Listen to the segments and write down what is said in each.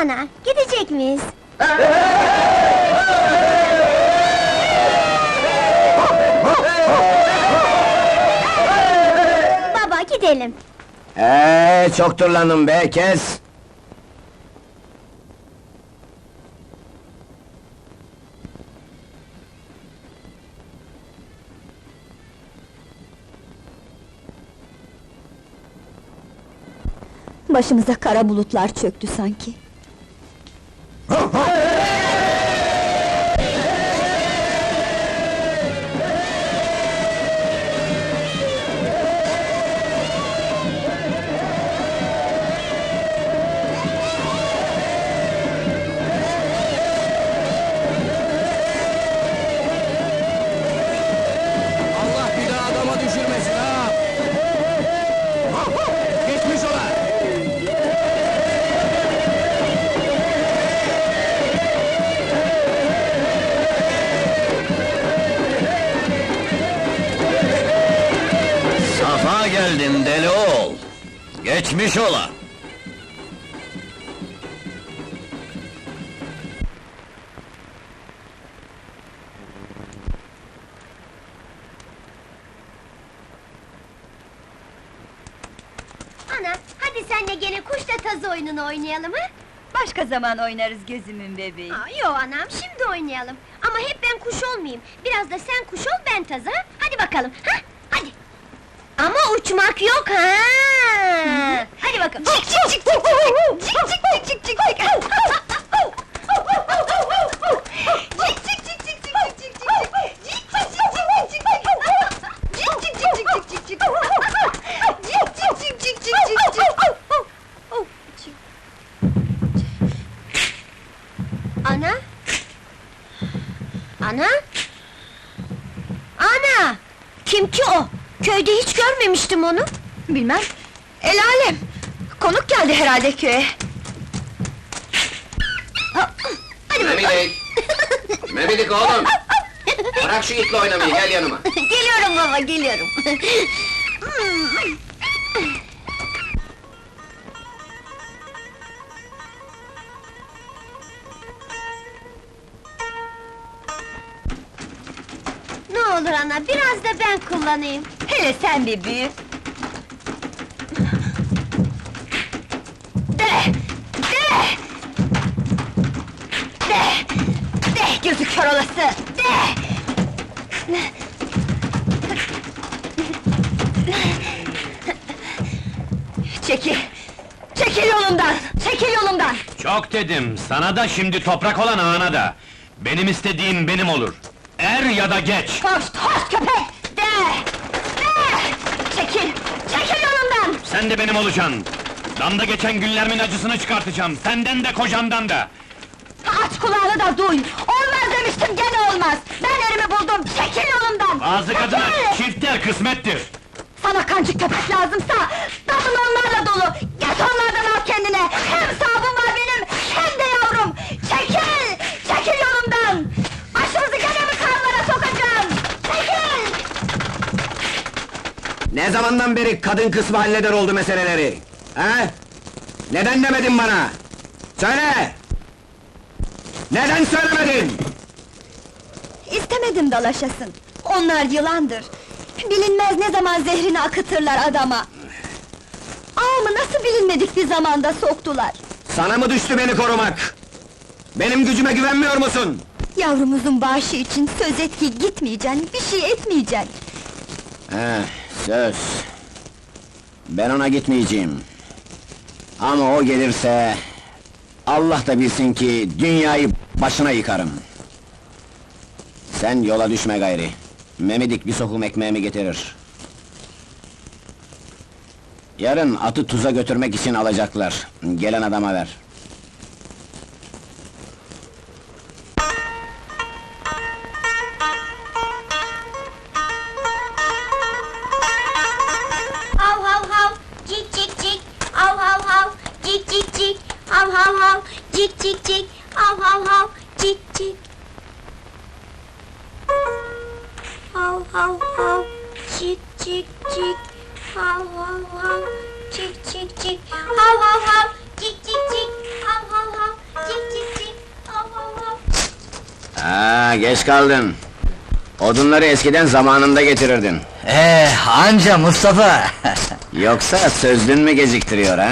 Gidecek miyiz ha? Ana, gidecek miyiz? Baba gidelim. Ee, çok turlandım be, kes! Başımıza kara bulutlar çöktü sanki. ho. Geldin deli oğul. Geçmiş ola. Ana, hadi senle gene kuşla tazı oyununu oynayalım ha? Başka zaman oynarız gözümün bebeği. Aa, yo anam, şimdi oynayalım. Ama hep ben kuş olmayayım. Biraz da sen kuş ol, ben tazı ha? Hadi bakalım, ha? Ama uçmak yok ha! Hadi bakalım. Çık çık çık çık çık çık çık çık çık çık Ana? Ana? Ana! Kim ki o? Köyde hiç görmemiştim onu. Bilmem. El alem. Konuk geldi herhalde köye. Hadi bakalım. Memidik! Memidik oğlum! Bırak şu itle oynamayı, gel yanıma! geliyorum baba, geliyorum. Olur ana, biraz da ben kullanayım. Hele sen bir büyü. De! De! De! De! Gözü kör olası! De! Çekil! Çekil yolumdan! Çekil yolumdan! Çok dedim, sana da şimdi toprak olan ana da. Benim istediğim benim olur. Er ya da geç. Hoş, hoş köpek! De! De! Çekil! Çekil yolumdan! Sen de benim olacaksın. Damda geçen günlerimin acısını çıkartacağım. Senden de kocamdan da. Aç kulağını da duy! Olmaz demiştim gene olmaz! Ben erimi buldum, çekil yolumdan! Bazı kadına çifter kısmettir. Sana kancık köpek lazımsa, zamandan beri kadın kısmı halleder oldu meseleleri? Ha? Neden demedin bana? Söyle! Neden söylemedin? İstemedim dalaşasın. Onlar yılandır. Bilinmez ne zaman zehrini akıtırlar adama. Ağamı nasıl bilinmedik bir zamanda soktular? Sana mı düştü beni korumak? Benim gücüme güvenmiyor musun? Yavrumuzun bağışı için söz et ki gitmeyeceksin, bir şey etmeyeceksin. He, söz. Ben ona gitmeyeceğim. Ama o gelirse... Allah da bilsin ki dünyayı başına yıkarım. Sen yola düşme gayri. Memedik bir sokum ekmeğimi getirir. Yarın atı tuza götürmek için alacaklar. Gelen adama ver. Hav cik cik cik. Hav hav hav, cik cik. Hav hav hav, cik cik cik. Hav hav hav, cik cik cik hav hav hav cik cik cik hav hav hav cik cik cik hav hav hav Aa, geç kaldın. Odunları eskiden zamanında getirirdin. Ee, anca Mustafa. Yoksa sözlün mü geciktiriyor ha?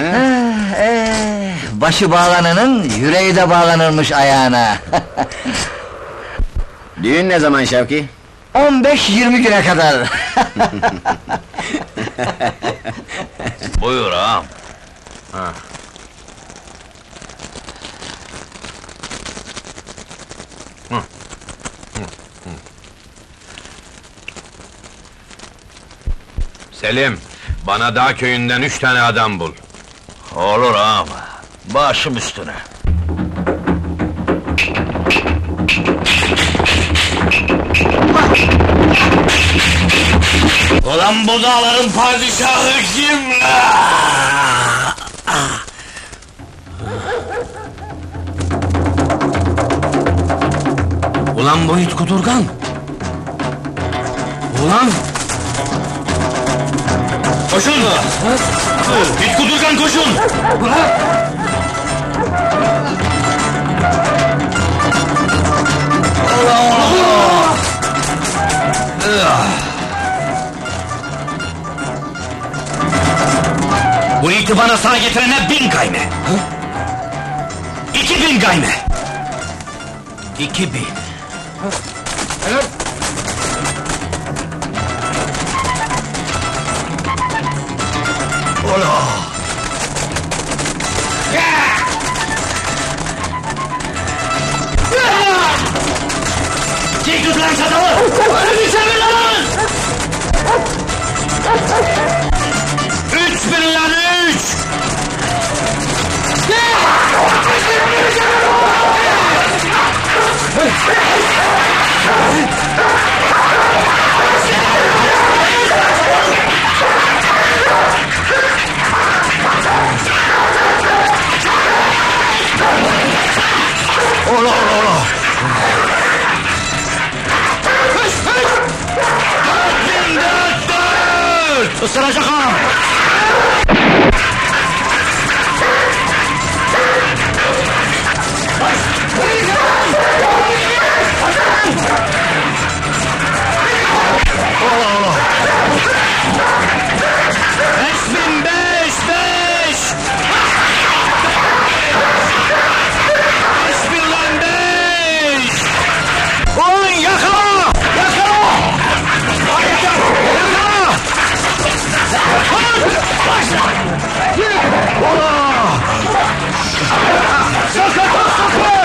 ee, başı bağlananın yüreği de bağlanırmış ayağına. Düğün ne zaman Şevki? 15-20 güne kadar. Buyur ağam. Selim, bana dağ köyünden üç tane adam bul. Olur ağam. Başım üstüne. Ulan bu dağların padişahı kim? Ulan bu it kudurgan! Ulan! Koşun! İt kudurgan koşun! Bu iti bana sağ getirene bin gayme! İki bin gayme! İki bin! Isıracak ha! Oh! Sakat o sapı!